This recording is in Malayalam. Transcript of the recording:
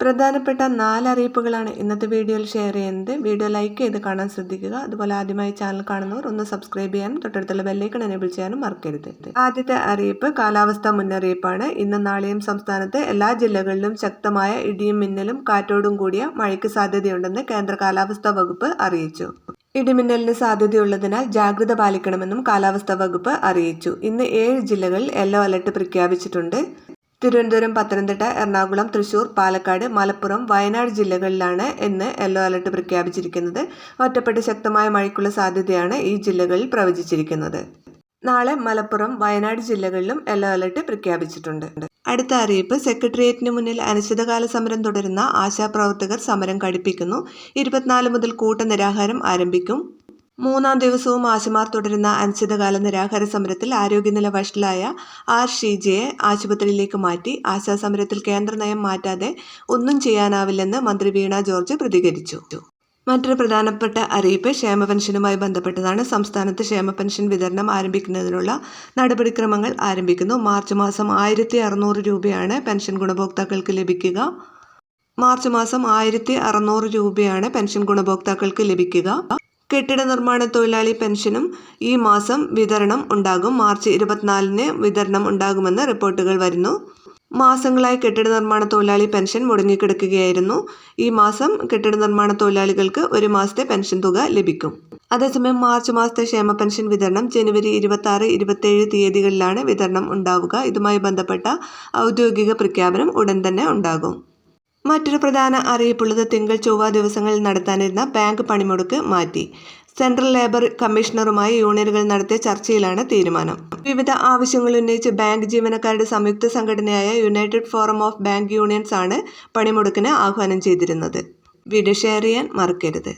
പ്രധാനപ്പെട്ട നാല് അറിയിപ്പുകളാണ് ഇന്നത്തെ വീഡിയോയിൽ ഷെയർ ചെയ്യുന്നത്. വീഡിയോ ലൈക്ക് ചെയ്ത് കാണാൻ ശ്രദ്ധിക്കുക. അതുപോലെ ആദ്യമായി ചാനൽ കാണുന്നവർ ഒന്ന് സബ്സ്ക്രൈബ് ചെയ്യാനും തൊട്ടടുത്തുള്ള ബെല്ലൈക്കൺ എനേബിൾ ചെയ്യാനും മറക്കരുത്. ആദ്യത്തെ അറിയിപ്പ് കാലാവസ്ഥ മുന്നറിയിപ്പാണ്. ഇന്ന് നാളെയും സംസ്ഥാനത്ത് എല്ലാ ജില്ലകളിലും ശക്തമായ ഇടിയും മിന്നലും കാറ്റോടും കൂടിയ മഴയ്ക്ക് സാധ്യതയുണ്ടെന്ന് കേന്ദ്ര കാലാവസ്ഥാ വകുപ്പ് അറിയിച്ചു. ഇടിമിന്നലിന് സാധ്യതയുള്ളതിനാൽ ജാഗ്രത പാലിക്കണമെന്നും കാലാവസ്ഥാ വകുപ്പ് അറിയിച്ചു. ഇന്ന് ഏഴ് ജില്ലകളിൽ യെല്ലോ അലർട്ട് പ്രഖ്യാപിച്ചിട്ടുണ്ട്. തിരുവനന്തപുരം പത്തനംതിട്ട എറണാകുളം തൃശൂർ പാലക്കാട് മലപ്പുറം വയനാട് ജില്ലകളിലാണ് ഇന്ന് യെല്ലോ അലർട്ട് പ്രഖ്യാപിച്ചിരിക്കുന്നത്. ഒറ്റപ്പെട്ട് ശക്തമായ മഴയ്ക്കുള്ള സാധ്യതയാണ് ഈ ജില്ലകളിൽ പ്രവചിച്ചിരിക്കുന്നത്. നാളെ മലപ്പുറം വയനാട് ജില്ലകളിലും യെല്ലോ അലർട്ട് പ്രഖ്യാപിച്ചിട്ടുണ്ട്. അടുത്ത അറിയിപ്പ് സെക്രട്ടേറിയറ്റിന് മുന്നിൽ അനിശ്ചിതകാല സമരം തുടരുന്ന ആശാപ്രവർത്തകർ സമരം കടുപ്പിക്കുന്നു. ഇരുപത്തിനാല് മുതൽ കൂട്ടനിരാഹാരം ആരംഭിക്കും. മൂന്നാം ദിവസവും ആശമാർ തുടരുന്ന അനിശ്ചിതകാല നിരാഹാര സമരത്തിൽ ആരോഗ്യനില വഷളായ ആർ ഷീജയെ ആശുപത്രിയിലേക്ക് മാറ്റി. ആശാ സമരത്തിൽ കേന്ദ്ര നയം മാറ്റാതെ ഒന്നും ചെയ്യാനാവില്ലെന്ന് മന്ത്രി വീണ ജോർജ് പ്രതികരിച്ചു. മറ്റൊരു പ്രധാനപ്പെട്ട അറിയിപ്പ് ക്ഷേമ പെൻഷനുമായി ബന്ധപ്പെട്ടതാണ്. സംസ്ഥാനത്ത് ക്ഷേമ പെൻഷൻ വിതരണം ആരംഭിക്കുന്നതിനുള്ള നടപടിക്രമങ്ങൾ ആരംഭിക്കുന്നു. മാർച്ച് മാസം ആയിരത്തി അറുന്നൂറ് രൂപയാണ് പെൻഷൻ ഗുണഭോക്താക്കൾക്ക് ലഭിക്കുക. മാർച്ച് മാസം ആയിരത്തി അറുന്നൂറ് രൂപയാണ് പെൻഷൻ ഗുണഭോക്താക്കൾക്ക് ലഭിക്കുക. കെട്ടിട നിർമ്മാണ തൊഴിലാളി പെൻഷനും ഈ മാസം വിതരണം ഉണ്ടാകും. മാർച്ച് ഇരുപത്തിനാലിന് വിതരണം ഉണ്ടാകുമെന്ന് റിപ്പോർട്ടുകൾ വരുന്നു. മാസങ്ങളായി കെട്ടിട നിർമ്മാണ തൊഴിലാളി പെൻഷൻ മുടങ്ങിക്കിടക്കുകയായിരുന്നു. ഈ മാസം കെട്ടിട നിർമ്മാണ തൊഴിലാളികൾക്ക് ഒരു മാസത്തെ പെൻഷൻ തുക ലഭിക്കും. അതേസമയം മാർച്ച് മാസത്തെ ക്ഷേമ പെൻഷൻ വിതരണം ജനുവരി ഇരുപത്തി ആറ് ഇരുപത്തേഴ് തീയതികളിലാണ് വിതരണം ഉണ്ടാവുക. ഇതുമായി ബന്ധപ്പെട്ട ഔദ്യോഗിക പ്രഖ്യാപനം ഉടൻ തന്നെ ഉണ്ടാകും. മറ്റൊരു പ്രധാന അറിയിപ്പുള്ളത് തിങ്കൾ ചൊവ്വ ദിവസങ്ങളിൽ നടത്താനിരുന്ന ബാങ്ക് പണിമുടക്ക് മാറ്റി. സെൻട്രൽ ലേബർ കമ്മീഷണറുമായി യൂണിയനുകൾ നടത്തിയ ചർച്ചയിലാണ് തീരുമാനം. വിവിധ ആവശ്യങ്ങൾ ഉന്നയിച്ച് ബാങ്ക് ജീവനക്കാരുടെ സംയുക്ത സംഘടനയായ united forum of bank unions ആണ് പണിമുടക്കിന് ആഹ്വാനം ചെയ്തിരുന്നത്. വീഡിയോ ഷെയർ ചെയ്യാൻ മറക്കരുത്.